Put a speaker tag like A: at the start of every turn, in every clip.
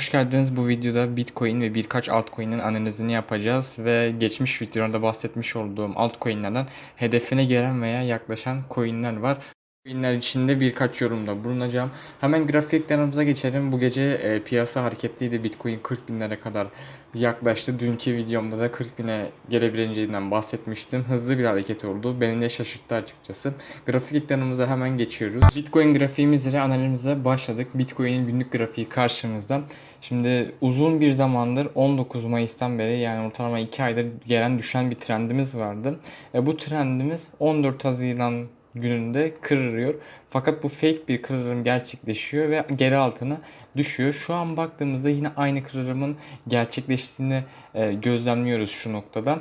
A: hoş geldiniz. Bu videoda Bitcoin ve birkaç altcoin'in analizini yapacağız ve geçmiş videolarda bahsetmiş olduğum altcoin'lerden hedefine gelen veya yaklaşan coin'ler var. Coin'ler içinde birkaç yorumda bulunacağım. Hemen grafiklerimize geçelim. Bu gece e, piyasa hareketliydi. Bitcoin 40 binlere kadar yaklaştı. Dünkü videomda da 40 bine gelebileceğinden bahsetmiştim. Hızlı bir hareket oldu. Beni de şaşırttı açıkçası. Grafiklerimize hemen geçiyoruz. Bitcoin grafiğimiz ile analizimize başladık. Bitcoin'in günlük grafiği karşımızda. Şimdi uzun bir zamandır 19 Mayıs'tan beri yani ortalama 2 aydır gelen düşen bir trendimiz vardı. E, bu trendimiz 14 Haziran gününde kırılıyor. Fakat bu fake bir kırılım gerçekleşiyor ve geri altına düşüyor. Şu an baktığımızda yine aynı kırılımın gerçekleştiğini e, gözlemliyoruz şu noktada.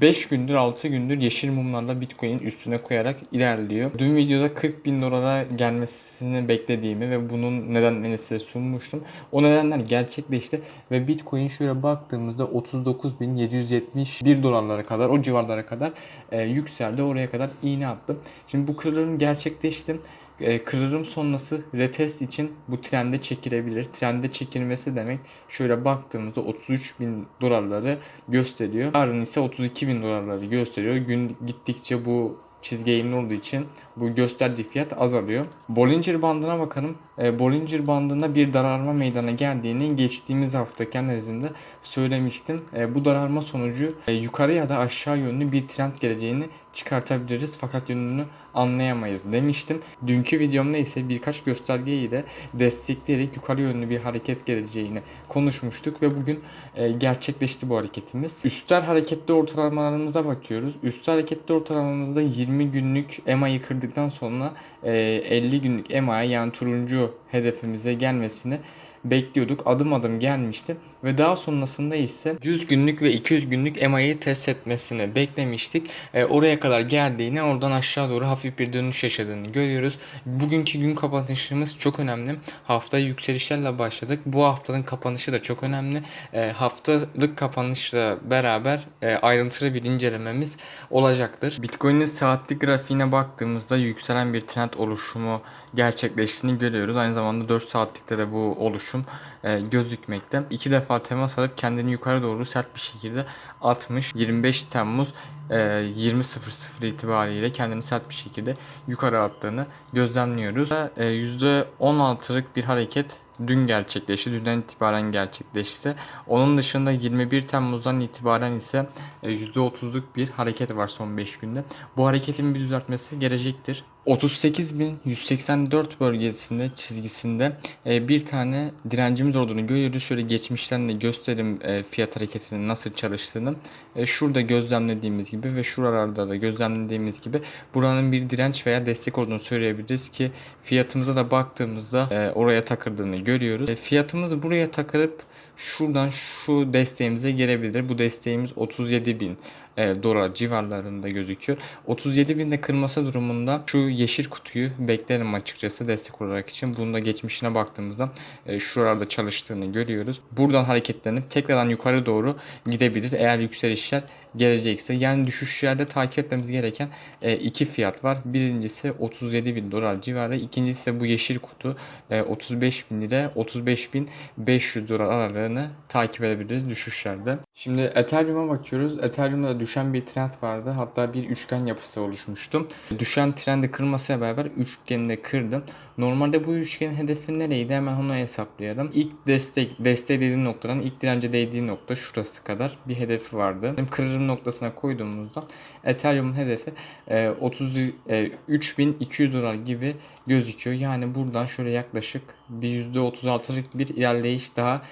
A: 5 gündür 6 gündür yeşil mumlarla Bitcoin üstüne koyarak ilerliyor. Dün videoda 40 bin dolara gelmesini beklediğimi ve bunun nedenlerini size sunmuştum. O nedenler gerçekleşti ve Bitcoin şöyle baktığımızda 39.771 dolarlara kadar o civarlara kadar e, yükseldi. Oraya kadar iğne attı. Şimdi bu kırılım gerçekleşti. E, kırılım sonrası retest için bu trende çekilebilir. Trende çekilmesi demek şöyle baktığımızda 33 bin dolarları gösteriyor. Yarın ise 32 bin dolarları gösteriyor. Gün gittikçe bu çizgi eğimli olduğu için bu gösterdiği fiyat azalıyor. Bollinger bandına bakalım. E, Bollinger bandında bir daralma meydana geldiğini geçtiğimiz haftaki analizimde söylemiştim. E, bu daralma sonucu e, yukarı ya da aşağı yönlü bir trend geleceğini çıkartabiliriz fakat yönünü anlayamayız demiştim. Dünkü videomda ise birkaç gösterge ile destekleyerek yukarı yönlü bir hareket geleceğini konuşmuştuk ve bugün e, gerçekleşti bu hareketimiz. Üstel hareketli ortalamalarımıza bakıyoruz. Üstel hareketli ortalamamızda 20 günlük EMA'yı kırdıktan sonra e, 50 günlük EMA'ya yani turuncu hedefimize gelmesini bekliyorduk. Adım adım gelmişti ve daha sonrasında ise 100 günlük ve 200 günlük EMA'yı test etmesini beklemiştik. E, oraya kadar geldiğini oradan aşağı doğru hafif bir dönüş yaşadığını görüyoruz. Bugünkü gün kapanışımız çok önemli. Hafta yükselişlerle başladık. Bu haftanın kapanışı da çok önemli. E, haftalık kapanışla beraber e, ayrıntılı bir incelememiz olacaktır. Bitcoin'in saatlik grafiğine baktığımızda yükselen bir trend oluşumu gerçekleştiğini görüyoruz. Aynı zamanda 4 saatlikte de bu oluşum e, gözükmekte. İki defa temas alıp kendini yukarı doğru sert bir şekilde atmış. 25 Temmuz e, 20.00 itibariyle kendini sert bir şekilde yukarı attığını gözlemliyoruz. E, %16'lık bir hareket dün gerçekleşti. Dünden itibaren gerçekleşti. Onun dışında 21 Temmuz'dan itibaren ise e, %30'luk bir hareket var son 5 günde. Bu hareketin bir düzeltmesi gelecektir. 38.184 bölgesinde çizgisinde e, bir tane direncimiz olduğunu görüyoruz. Şöyle geçmişten de gösterim e, fiyat hareketinin nasıl çalıştığını. E, şurada gözlemlediğimiz gibi ve şuralarda da gözlemlediğimiz gibi buranın bir direnç veya destek olduğunu söyleyebiliriz ki fiyatımıza da baktığımızda oraya takırdığını görüyoruz. Fiyatımız buraya takılıp şuradan şu desteğimize gelebilir. Bu desteğimiz 37.000 e, dolar civarlarında gözüküyor. 37.000'de kırması durumunda şu yeşil kutuyu beklerim açıkçası destek olarak için. Bunun da geçmişine baktığımızda e, şuralarda çalıştığını görüyoruz. Buradan hareketlenip tekrardan yukarı doğru gidebilir eğer yükselişler gelecekse. Yani düşüşlerde takip etmemiz gereken e, iki fiyat var. Birincisi 37.000 dolar civarı. İkincisi ise bu yeşil kutu e, 35.000 ile 35.500 dolar aralığını takip edebiliriz düşüşlerde. Şimdi Ethereum'a bakıyoruz. Ethereum'da düşen bir trend vardı. Hatta bir üçgen yapısı oluşmuştu. Düşen trendi kırmasıyla beraber üçgeni de kırdım. Normalde bu üçgenin hedefi nereydi? Hemen onu hesaplayalım. İlk destek, desteğe değdiği noktadan ilk dirence değdiği nokta şurası kadar bir hedefi vardı. Benim kırılım noktasına koyduğumuzda Ethereum'un hedefi e, 33.200 dolar gibi gözüküyor. Yani buradan şöyle yaklaşık bir %36'lık bir ilerleyiş daha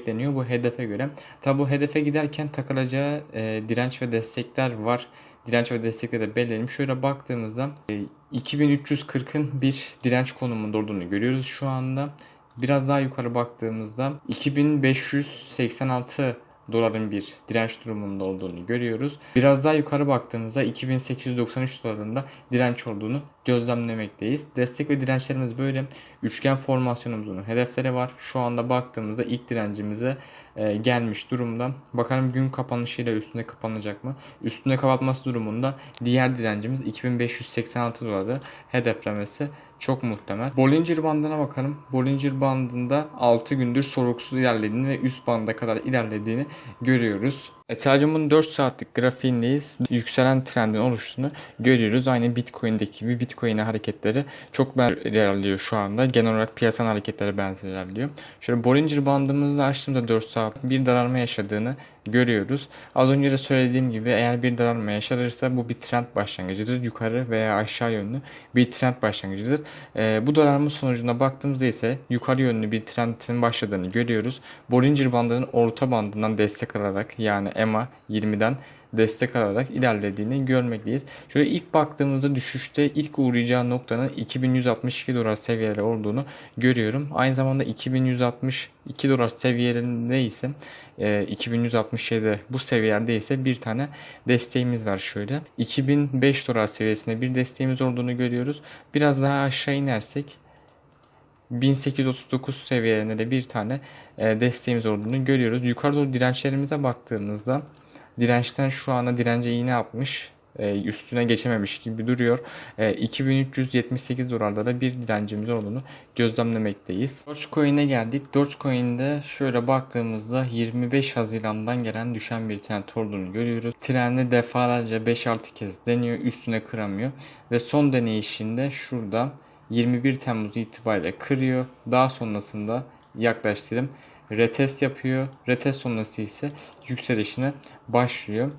A: bekleniyor bu hedefe göre. Tabi bu hedefe giderken takılacağı e, direnç ve destekler var. Direnç ve destekleri de belirleyelim. Şöyle baktığımızda e, 2340'ın bir direnç konumunda olduğunu görüyoruz şu anda. Biraz daha yukarı baktığımızda 2586 doların bir direnç durumunda olduğunu görüyoruz. Biraz daha yukarı baktığımızda 2893 dolarında direnç olduğunu gözlemlemekteyiz. Destek ve dirençlerimiz böyle. Üçgen formasyonumuzun hedefleri var. Şu anda baktığımızda ilk direncimize e, gelmiş durumda. Bakalım gün kapanışıyla üstünde kapanacak mı? Üstünde kapatması durumunda diğer direncimiz 2586 doları hedeflemesi çok muhtemel. Bollinger bandına bakalım. Bollinger bandında 6 gündür soruksuz ilerlediğini ve üst banda kadar ilerlediğini görüyoruz. Ethereum'un 4 saatlik grafiğindeyiz. Yükselen trendin oluştuğunu görüyoruz. Aynı Bitcoin'deki gibi Bitcoin'e hareketleri çok benzer ilerliyor şu anda. Genel olarak piyasanın hareketleri benzer ilerliyor. Şöyle Bollinger bandımızda açtığımda 4 saat bir daralma yaşadığını görüyoruz. Az önce de söylediğim gibi eğer bir daralma yaşanırsa bu bir trend başlangıcıdır. Yukarı veya aşağı yönlü bir trend başlangıcıdır. Ee, bu daralma sonucunda baktığımızda ise yukarı yönlü bir trendin başladığını görüyoruz. Bollinger bandının orta bandından destek alarak yani EMA 20'den destek alarak ilerlediğini görmekteyiz. Şöyle ilk baktığımızda düşüşte ilk uğrayacağı noktanın 2162 dolar seviyeleri olduğunu görüyorum. Aynı zamanda 2162 dolar seviyelerinde ise e, 2167 bu seviyelerde ise bir tane desteğimiz var şöyle. 2005 dolar seviyesinde bir desteğimiz olduğunu görüyoruz. Biraz daha aşağı inersek 1839 seviyelerinde de bir tane e, desteğimiz olduğunu görüyoruz. Yukarı dirençlerimize baktığımızda dirençten şu anda dirence iğne yapmış. e, Üstüne geçememiş gibi duruyor. E, 2378 dolarda da bir direncimiz olduğunu gözlemlemekteyiz. Dogecoin'e geldik. Dogecoin'de şöyle baktığımızda 25 Haziran'dan gelen düşen bir trend olduğunu görüyoruz. Trendi defalarca 5-6 kez deniyor. Üstüne kıramıyor. Ve son deneyişinde şurada 21 Temmuz itibariyle kırıyor. Daha sonrasında yaklaştırım retest yapıyor. Retest sonrası ise yükselişine başlıyor.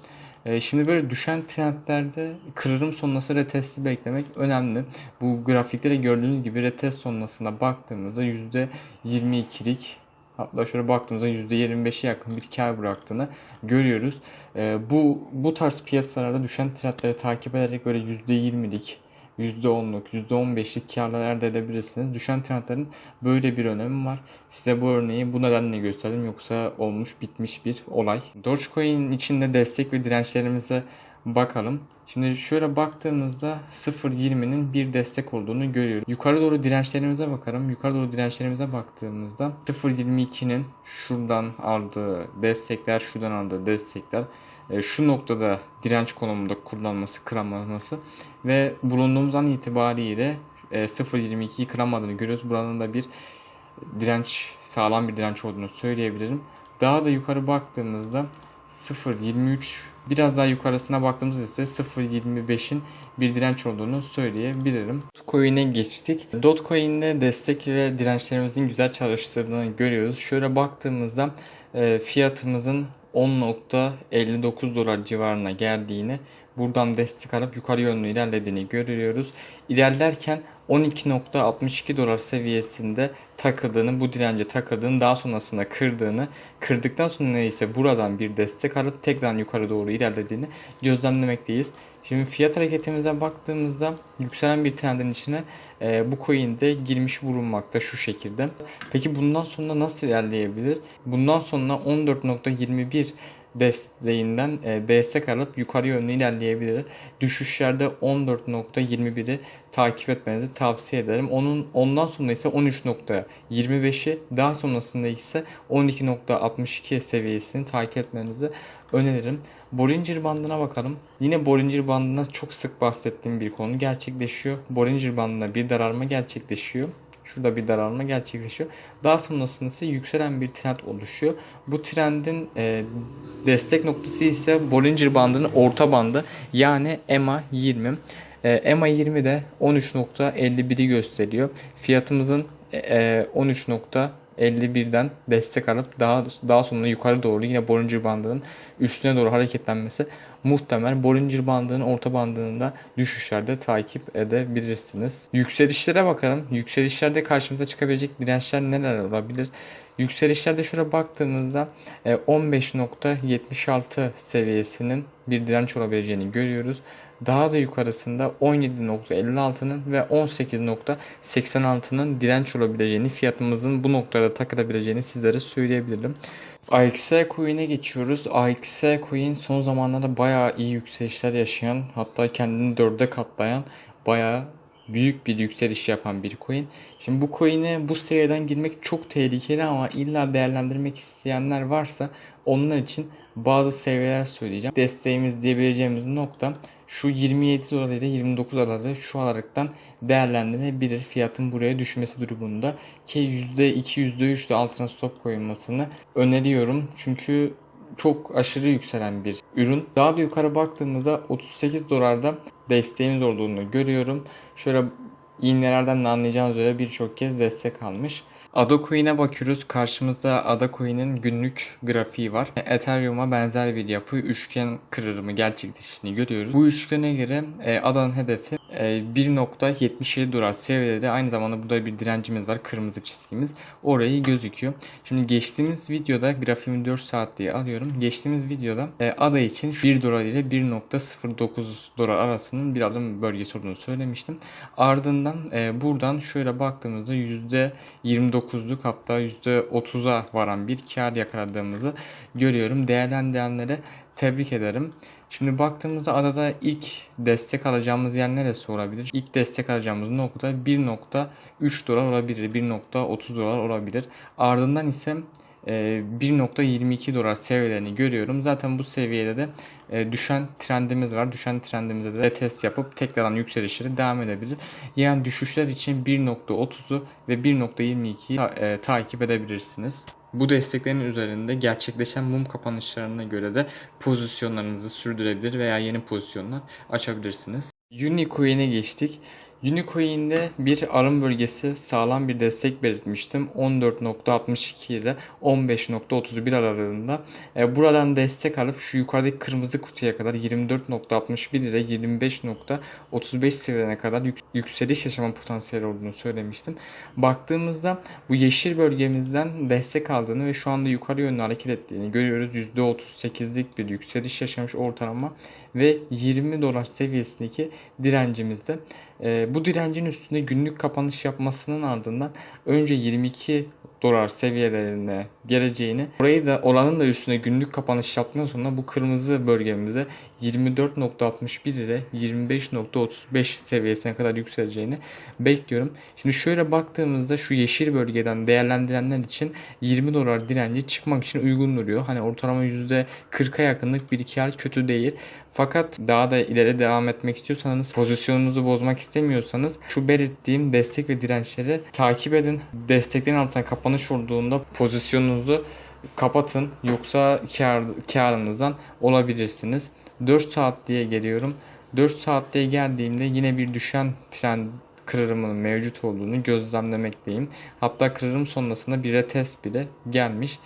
A: Ee, Şimdi böyle düşen trendlerde kırılım sonrası retesti beklemek önemli. Bu grafikte de gördüğünüz gibi retest sonrasına baktığımızda %22'lik hatta şöyle baktığımızda %25'e yakın bir kar bıraktığını görüyoruz. Ee, Bu bu tarz piyasalarda düşen trendleri takip ederek böyle %20'lik %10'luk, %15'lik karlar elde edebilirsiniz. Düşen trendlerin böyle bir önemi var. Size bu örneği bu nedenle gösterdim yoksa olmuş bitmiş bir olay. Dogecoin içinde destek ve dirençlerimize bakalım. Şimdi şöyle baktığımızda 0.20'nin bir destek olduğunu görüyoruz. Yukarı doğru dirençlerimize bakalım. Yukarı doğru dirençlerimize baktığımızda 0.22'nin şuradan aldığı destekler, şuradan aldığı destekler e, şu noktada direnç konumunda kullanması, kıramaması ve bulunduğumuz an itibariyle e, 0.22'yi kıramadığını görüyoruz. Buranın da bir direnç, sağlam bir direnç olduğunu söyleyebilirim. Daha da yukarı baktığımızda 0.23 biraz daha yukarısına baktığımızda ise 0.25'in bir direnç olduğunu söyleyebilirim. Dogecoin'e geçtik. Dogecoin'de destek ve dirençlerimizin güzel çalıştığını görüyoruz. Şöyle baktığımızda e, fiyatımızın 10.59 dolar civarına geldiğini buradan destek alıp yukarı yönlü ilerlediğini görüyoruz. İlerlerken 12.62 dolar seviyesinde takıldığını, bu dirence takıldığını, daha sonrasında kırdığını, kırdıktan sonra ise buradan bir destek alıp tekrar yukarı doğru ilerlediğini gözlemlemekteyiz. Şimdi fiyat hareketimize baktığımızda yükselen bir trendin içine e, bu coin de girmiş bulunmakta şu şekilde. Peki bundan sonra nasıl ilerleyebilir? Bundan sonra 14.21 desteğinden e, destek alıp yukarı yönlü ilerleyebilir. Düşüşlerde 14.21'i takip etmenizi tavsiye ederim. Onun ondan sonra ise 13.25'i daha sonrasında ise 12.62 seviyesini takip etmenizi öneririm. Bollinger bandına bakalım. Yine Bollinger bandına çok sık bahsettiğim bir konu gerçekleşiyor. Bollinger bandına bir daralma gerçekleşiyor. Şurada bir daralma gerçekleşiyor. Daha sonrasında ise yükselen bir trend oluşuyor. Bu trendin e, destek noktası ise Bollinger bandının orta bandı yani EMA 20. E, EMA 20 de 13.51'i gösteriyor. Fiyatımızın e, 13.51'den destek alıp daha daha sonra yukarı doğru yine Bollinger bandının üstüne doğru hareketlenmesi muhtemel. Bollinger bandının orta bandını da düşüşlerde takip edebilirsiniz. Yükselişlere bakalım. Yükselişlerde karşımıza çıkabilecek dirençler neler olabilir? Yükselişlerde şöyle baktığımızda e, 15.76 seviyesinin bir direnç olabileceğini görüyoruz. Daha da yukarısında 17.56'nın ve 18.86'nın direnç olabileceğini, fiyatımızın bu noktada takılabileceğini sizlere söyleyebilirim. AXE coin'e geçiyoruz. AXE coin son zamanlarda bayağı iyi yükselişler yaşayan hatta kendini dörde katlayan bayağı büyük bir yükseliş yapan bir coin. Şimdi bu coin'e bu seviyeden girmek çok tehlikeli ama illa değerlendirmek isteyenler varsa onlar için bazı seviyeler söyleyeceğim. Desteğimiz diyebileceğimiz nokta şu 27 dolar ile 29 doları şu aralıktan değerlendirilebilir fiyatın buraya düşmesi durumunda ki %2 %3 de altına stop koyulmasını öneriyorum. Çünkü çok aşırı yükselen bir ürün. Daha da yukarı baktığımızda 38 dolarda desteğimiz olduğunu görüyorum. Şöyle iğnelerden de anlayacağınız üzere birçok kez destek almış. Ada Coin'e bakıyoruz. Karşımızda Ada Coin'in günlük grafiği var. Ethereum'a benzer bir yapı üçgen kırılımı gerçekleştiğini görüyoruz. Bu üçgene göre e, Ada'nın hedefi e, 1.77 dolar seviyede aynı zamanda burada bir direncimiz var. Kırmızı çizgimiz. Orayı gözüküyor. Şimdi geçtiğimiz videoda grafiğimi 4 saat diye alıyorum. Geçtiğimiz videoda e, Ada için şu 1 dolar ile 1.09 dolar arasının bir adım bölgesi olduğunu söylemiştim. Ardından e, buradan şöyle baktığımızda %29'luk hatta %30'a varan bir kar yakaladığımızı görüyorum. Değerlendirenlere tebrik ederim. Şimdi baktığımızda adada ilk destek alacağımız yer neresi olabilir? İlk destek alacağımız nokta 1.3 dolar olabilir, 1.30 dolar olabilir. Ardından ise 1.22 dolar seviyelerini görüyorum. Zaten bu seviyede de e, düşen trendimiz var. Düşen trendimizde de test yapıp tekrardan yükselişleri devam edebilir. Yani düşüşler için 1.30'u ve 1.22'yi ta- e, takip edebilirsiniz. Bu desteklerin üzerinde gerçekleşen mum kapanışlarına göre de pozisyonlarınızı sürdürebilir veya yeni pozisyonlar açabilirsiniz. Unicoin'e geçtik. Unicoin'de bir alım bölgesi sağlam bir destek belirtmiştim. 14.62 ile 15.31 aralığında. E, buradan destek alıp şu yukarıdaki kırmızı kutuya kadar 24.61 ile 25.35 seviyelerine kadar yük- yükseliş yaşama potansiyeli olduğunu söylemiştim. Baktığımızda bu yeşil bölgemizden destek aldığını ve şu anda yukarı yönlü hareket ettiğini görüyoruz. %38'lik bir yükseliş yaşamış ortalama ve 20 dolar seviyesindeki direncimizde. Ee, bu direncin üstünde günlük kapanış yapmasının ardından önce 22 dolar seviyelerine geleceğini orayı da oranın da üstüne günlük kapanış yaptıktan sonra bu kırmızı bölgemize 24.61 ile 25.35 seviyesine kadar yükseleceğini bekliyorum. Şimdi şöyle baktığımızda şu yeşil bölgeden değerlendirenler için 20 dolar direnci çıkmak için uygun duruyor. Hani ortalama %40'a yakınlık bir ay kötü değil. Fakat daha da ileri devam etmek istiyorsanız pozisyonunuzu bozmak istemiyorsanız şu belirttiğim destek ve dirençleri takip edin. Desteklerin altına kapanış olduğunda pozisyonunuzu kapatın yoksa kar, karınızdan olabilirsiniz. 4 saat diye geliyorum. 4 saat diye geldiğimde yine bir düşen trend kırılımının mevcut olduğunu gözlemlemekteyim. Hatta kırılım sonrasında bir retest bile gelmiş.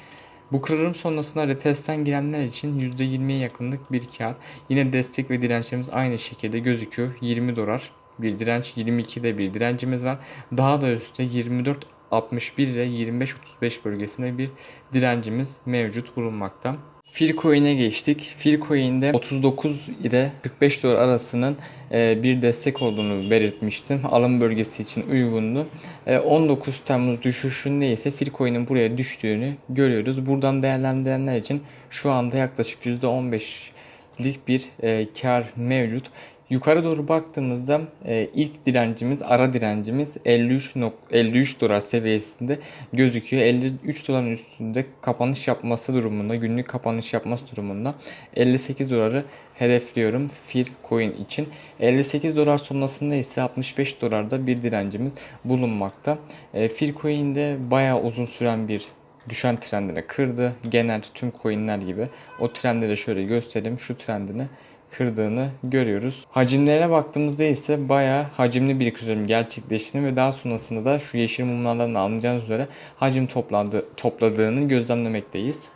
A: Bu kırılım sonrasında retestten girenler için %20'ye yakınlık bir kar. Yine destek ve dirençlerimiz aynı şekilde gözüküyor. 20 dolar bir direnç, 22'de bir direncimiz var. Daha da üstte 24 61 ile 25-35 bölgesinde bir direncimiz mevcut bulunmakta. Filcoin'e geçtik. Filcoin'de 39 ile 45 dolar arasının e, bir destek olduğunu belirtmiştim. Alım bölgesi için uygundu. E, 19 Temmuz düşüşünde ise Filcoin'in buraya düştüğünü görüyoruz. Buradan değerlendirenler için şu anda yaklaşık %15'lik bir e, kar mevcut. Yukarı doğru baktığımızda e, ilk direncimiz, ara direncimiz 53 nok 53 dolar seviyesinde gözüküyor. 53 doların üstünde kapanış yapması durumunda, günlük kapanış yapması durumunda 58 doları hedefliyorum Fil Coin için. 58 dolar sonrasında ise 65 dolarda bir direncimiz bulunmakta. E, Fil Coin'de bayağı uzun süren bir düşen trendini kırdı. Genel tüm coinler gibi. O trendleri şöyle göstereyim. Şu trendini kırdığını görüyoruz. Hacimlere baktığımızda ise bayağı hacimli bir kırılım gerçekleştiğini ve daha sonrasında da şu yeşil mumlardan da anlayacağınız üzere hacim toplandı, topladığını gözlemlemekteyiz.